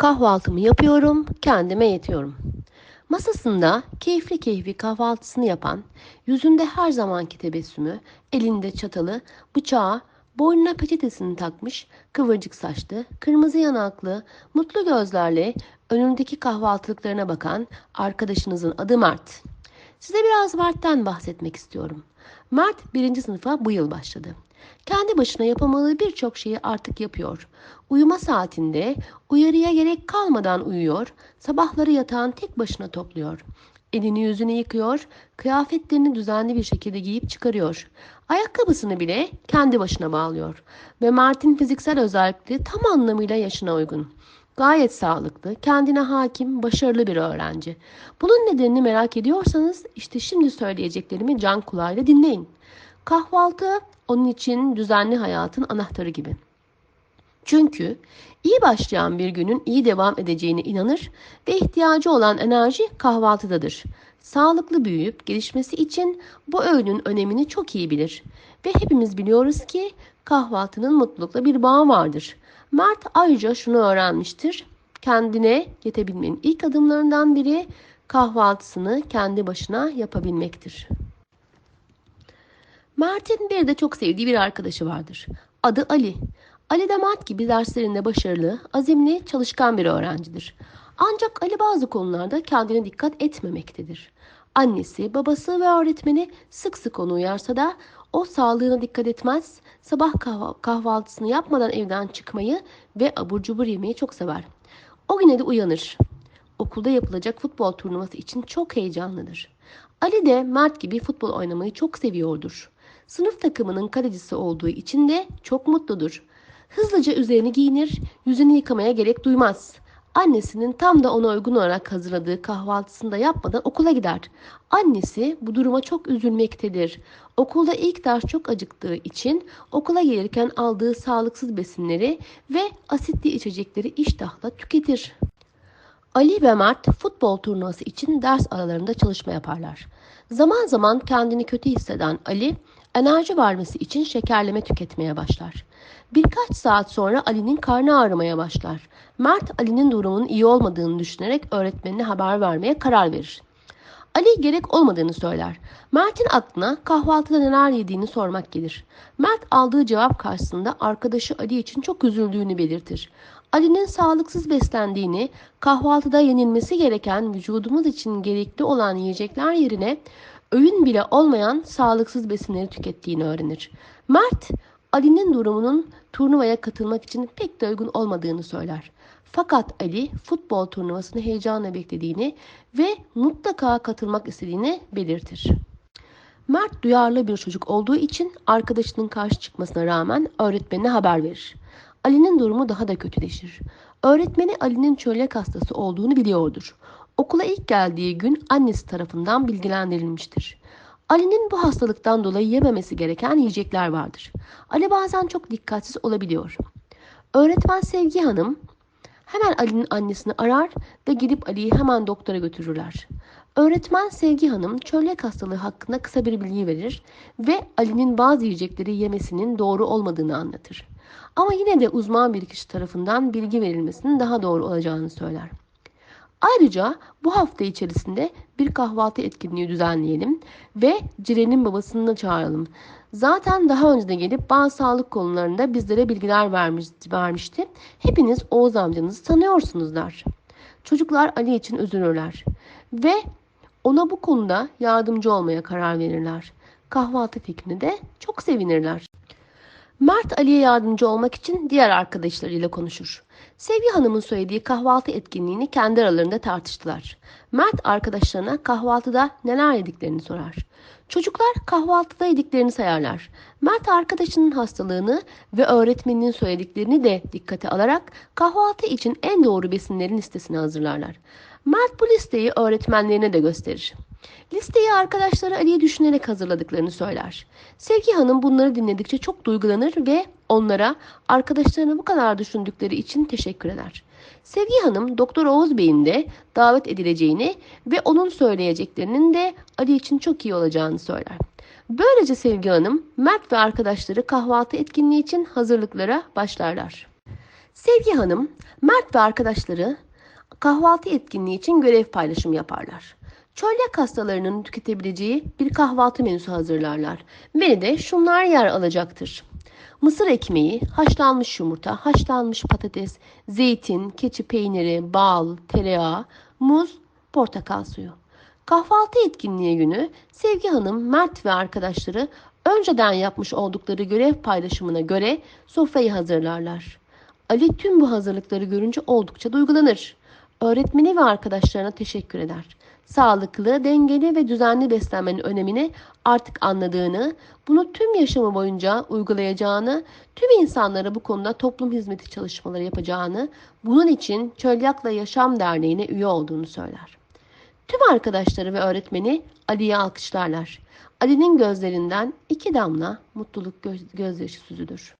Kahvaltımı yapıyorum, kendime yetiyorum. Masasında keyifli keyifli kahvaltısını yapan, yüzünde her zamanki tebessümü, elinde çatalı, bıçağı, boynuna peçetesini takmış, kıvırcık saçlı, kırmızı yanaklı, mutlu gözlerle önündeki kahvaltılıklarına bakan arkadaşınızın adı Mert. Size biraz Mert'ten bahsetmek istiyorum. Mert birinci sınıfa bu yıl başladı. Kendi başına yapamadığı birçok şeyi artık yapıyor. Uyuma saatinde uyarıya gerek kalmadan uyuyor, sabahları yatağın tek başına topluyor. Elini yüzünü yıkıyor, kıyafetlerini düzenli bir şekilde giyip çıkarıyor. Ayakkabısını bile kendi başına bağlıyor. Ve Mert'in fiziksel özellikleri tam anlamıyla yaşına uygun. Gayet sağlıklı, kendine hakim, başarılı bir öğrenci. Bunun nedenini merak ediyorsanız işte şimdi söyleyeceklerimi can kulağıyla dinleyin. Kahvaltı onun için düzenli hayatın anahtarı gibi. Çünkü iyi başlayan bir günün iyi devam edeceğine inanır ve ihtiyacı olan enerji kahvaltıdadır. Sağlıklı büyüyüp gelişmesi için bu öğünün önemini çok iyi bilir. Ve hepimiz biliyoruz ki kahvaltının mutlulukla bir bağı vardır. Mert ayrıca şunu öğrenmiştir. Kendine yetebilmenin ilk adımlarından biri kahvaltısını kendi başına yapabilmektir. Mert'in bir de çok sevdiği bir arkadaşı vardır. Adı Ali. Ali de Mert gibi derslerinde başarılı, azimli, çalışkan bir öğrencidir. Ancak Ali bazı konularda kendine dikkat etmemektedir. Annesi, babası ve öğretmeni sık sık onu uyarsa da o sağlığına dikkat etmez, sabah kahvaltısını yapmadan evden çıkmayı ve abur cubur yemeyi çok sever. O güne de uyanır. Okulda yapılacak futbol turnuvası için çok heyecanlıdır. Ali de Mert gibi futbol oynamayı çok seviyordur. Sınıf takımının kalecisi olduğu için de çok mutludur. Hızlıca üzerini giyinir, yüzünü yıkamaya gerek duymaz. Annesinin tam da ona uygun olarak hazırladığı kahvaltısını da yapmadan okula gider. Annesi bu duruma çok üzülmektedir. Okulda ilk ders çok acıktığı için okula gelirken aldığı sağlıksız besinleri ve asitli içecekleri iştahla tüketir. Ali ve Mert futbol turnuvası için ders aralarında çalışma yaparlar. Zaman zaman kendini kötü hisseden Ali enerji vermesi için şekerleme tüketmeye başlar. Birkaç saat sonra Ali'nin karnı ağrımaya başlar. Mert Ali'nin durumunun iyi olmadığını düşünerek öğretmenine haber vermeye karar verir. Ali gerek olmadığını söyler. Mert'in aklına kahvaltıda neler yediğini sormak gelir. Mert aldığı cevap karşısında arkadaşı Ali için çok üzüldüğünü belirtir. Ali'nin sağlıksız beslendiğini, kahvaltıda yenilmesi gereken vücudumuz için gerekli olan yiyecekler yerine öğün bile olmayan sağlıksız besinleri tükettiğini öğrenir. Mert, Ali'nin durumunun turnuvaya katılmak için pek de uygun olmadığını söyler. Fakat Ali futbol turnuvasını heyecanla beklediğini ve mutlaka katılmak istediğini belirtir. Mert duyarlı bir çocuk olduğu için arkadaşının karşı çıkmasına rağmen öğretmenine haber verir. Ali'nin durumu daha da kötüleşir. Öğretmeni Ali'nin çölyak hastası olduğunu biliyordur. Okula ilk geldiği gün annesi tarafından bilgilendirilmiştir. Ali'nin bu hastalıktan dolayı yememesi gereken yiyecekler vardır. Ali bazen çok dikkatsiz olabiliyor. Öğretmen Sevgi Hanım hemen Ali'nin annesini arar ve gidip Ali'yi hemen doktora götürürler. Öğretmen Sevgi Hanım çölyak hastalığı hakkında kısa bir bilgi verir ve Ali'nin bazı yiyecekleri yemesinin doğru olmadığını anlatır. Ama yine de uzman bir kişi tarafından bilgi verilmesinin daha doğru olacağını söyler. Ayrıca bu hafta içerisinde bir kahvaltı etkinliği düzenleyelim ve Ciren'in babasını da çağıralım. Zaten daha önce de gelip bazı sağlık konularında bizlere bilgiler vermiş, vermişti. Hepiniz Oğuz amcanızı tanıyorsunuzlar. Çocuklar Ali için üzülürler ve ona bu konuda yardımcı olmaya karar verirler. Kahvaltı fikrini de çok sevinirler. Mert Ali'ye yardımcı olmak için diğer arkadaşlarıyla konuşur. Sevgi Hanım'ın söylediği kahvaltı etkinliğini kendi aralarında tartıştılar. Mert arkadaşlarına kahvaltıda neler yediklerini sorar. Çocuklar kahvaltıda yediklerini sayarlar. Mert arkadaşının hastalığını ve öğretmeninin söylediklerini de dikkate alarak kahvaltı için en doğru besinlerin listesini hazırlarlar. Mert bu listeyi öğretmenlerine de gösterir. Listeyi arkadaşları Ali'yi düşünerek hazırladıklarını söyler. Sevgi Hanım bunları dinledikçe çok duygulanır ve onlara arkadaşlarını bu kadar düşündükleri için teşekkür eder. Sevgi Hanım Doktor Oğuz Bey'in de davet edileceğini ve onun söyleyeceklerinin de Ali için çok iyi olacağını söyler. Böylece Sevgi Hanım, Mert ve arkadaşları kahvaltı etkinliği için hazırlıklara başlarlar. Sevgi Hanım, Mert ve arkadaşları kahvaltı etkinliği için görev paylaşımı yaparlar. Çölyak hastalarının tüketebileceği bir kahvaltı menüsü hazırlarlar. Menüde şunlar yer alacaktır. Mısır ekmeği, haşlanmış yumurta, haşlanmış patates, zeytin, keçi peyniri, bal, tereyağı, muz, portakal suyu. Kahvaltı etkinliği günü Sevgi Hanım, Mert ve arkadaşları önceden yapmış oldukları görev paylaşımına göre sofrayı hazırlarlar. Ali tüm bu hazırlıkları görünce oldukça duygulanır. Öğretmeni ve arkadaşlarına teşekkür eder. Sağlıklı, dengeli ve düzenli beslenmenin önemini artık anladığını, bunu tüm yaşamı boyunca uygulayacağını, tüm insanlara bu konuda toplum hizmeti çalışmaları yapacağını, bunun için Çölyakla Yaşam Derneği'ne üye olduğunu söyler. Tüm arkadaşları ve öğretmeni Ali'yi alkışlarlar. Ali'nin gözlerinden iki damla mutluluk göz gözyaşı süzülür.